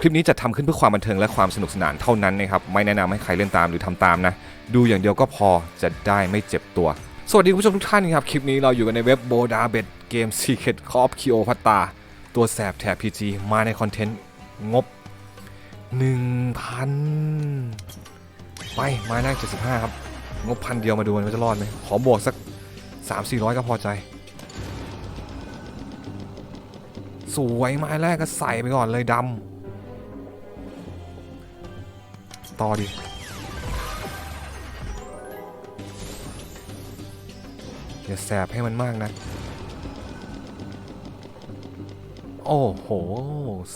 คลิปนี้จะทำขึ้นเพื่อความบันเทิงและความสนุกสนานเท่านั้นนะครับ ไม่แนะนำให้ใครเล่นตามหรือทำตามนะ ดูอย่างเดียวก็พอจะได้ไม่เจ็บตัว สวัสดีคุณผู้ชมทุกท่านครับ คลิปนี้เราอยู่กันในเว็บโบดาเบดเกม Secret of k i o p a t a ตัวแสบแถบ PG มาในคอนเทนต์งบ 1,000 ไปไม้แรก75 ครับ งบพันเดียวมาดูมันจะรอดไหมขอบวกสัก 3-400 ก็พอใจสวยไม้แรกก็ใส่ไปก่อนเลยดำ ต่อดิอย่าแสบให้มันมากนะ โอ้โห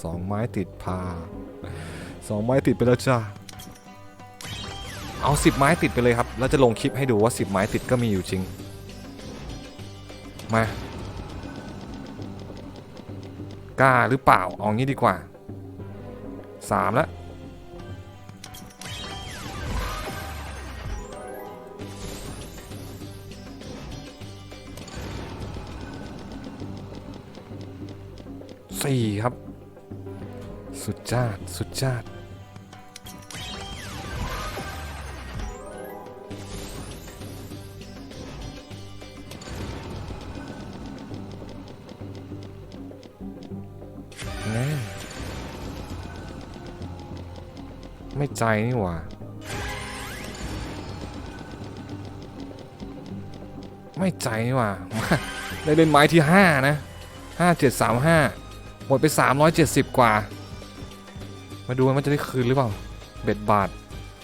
สองไม้ติดพาสองไม้ติดไปแล้วจ้าเอาสิบไม้ติดไปเลยครับ แล้วจะลงคลิปให้ดูว่าสิบไม้ติดก็มีอยู่จริง มา กล้าหรือเปล่า เอางี้ดีกว่าสามแล้ว สี่ครับ สุดจ้าดสุดจ้าดไม่ใจนี่หว่าไม่ใจนี่หว่ามาได้เล่นไม้ที่5นะ5735ห มดไป 370 กว่า มาดูมันจะได้คืนหรือเปล่า เบ็ดบาท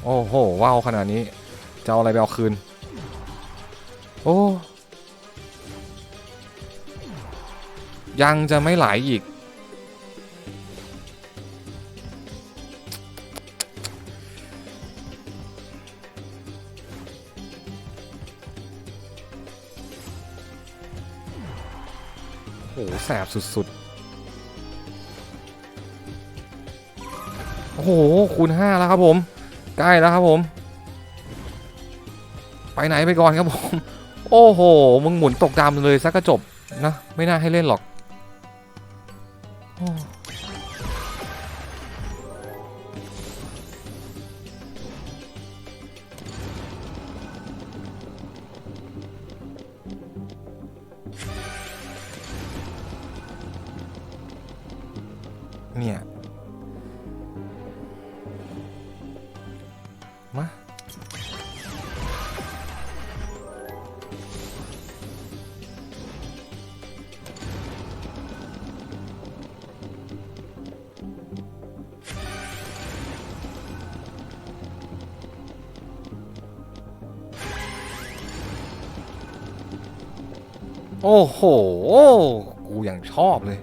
โอ้โห ว้าวขนาดนี้ จะเอาอะไรไปเอาคืน โอ้ยังจะไม่ไหลอีกโหแสบสุด ๆ โอ้โหคูณ5แล้วครับผม ใกล้แล้วครับผม ไปไหนไปก่อนครับผม โอ้โห มึงหมุนตกดำเลยซะก็จบนะ ไม่น่าให้เล่นหรอกเนี่ย มาโอ้โห กูอย่างชอบเลย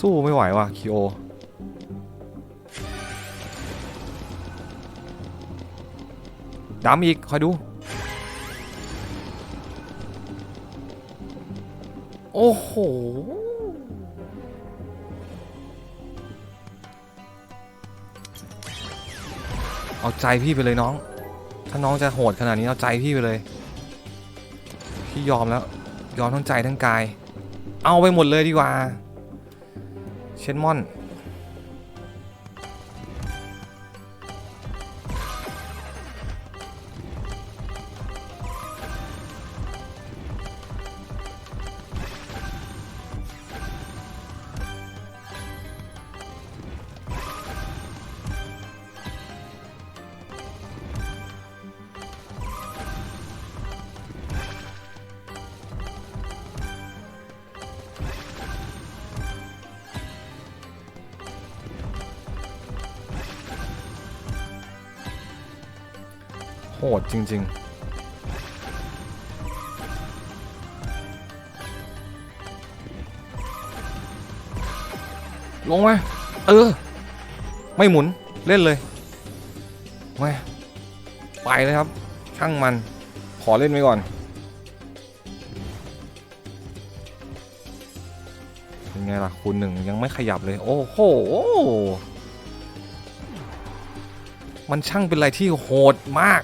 สู้ไม่ไหวว่ะคิโอดำอีก คอยดู โอ้โห เอาใจพี่ไปเลยน้อง ถ้าน้องจะโหดขนาดนี้ เอาใจพี่ไปเลย พี่ยอมแล้ว ยอมทั้งใจทั้งกาย เอาไปหมดเลยดีกว่า เชนม่อน โหดจริง ๆลงมาเออ ไม่หมุนเล่นเลยมาไปเลยครับ ช่างมัน ขอเล่นไว้ก่อนเป็นไงล่ะคูณหนึ่งยังไม่ขยับเลย โอ้โห มันช่างเป็นอะไรที่โหดมาก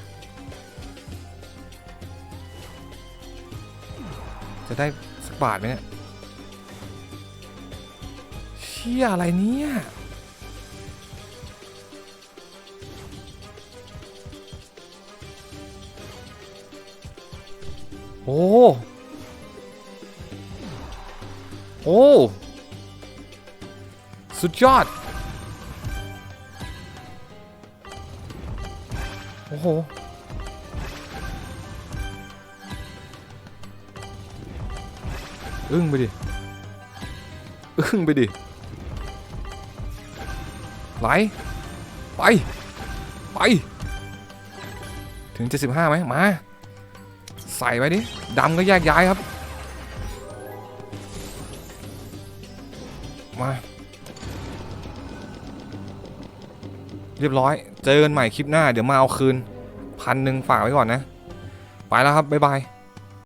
จะได้สักบาทไหมเนี่ย เชี่ยอะไรเนี่ยโอ้ โอ้ สุดยอด โอ้โห อึ้งไปดิ อึ้งไปดิ ไหล ไป ไป ถึง 75ไหมมา ใส่ไว้ดิ ดำก็แยกย้ายครับ มา เรียบร้อย เจอกันใหม่คลิปหน้า เดี๋ยวมาเอาคืน พันหนึ่งฝากไว้ก่อนนะ ไปแล้วครับ บ๊ายบาย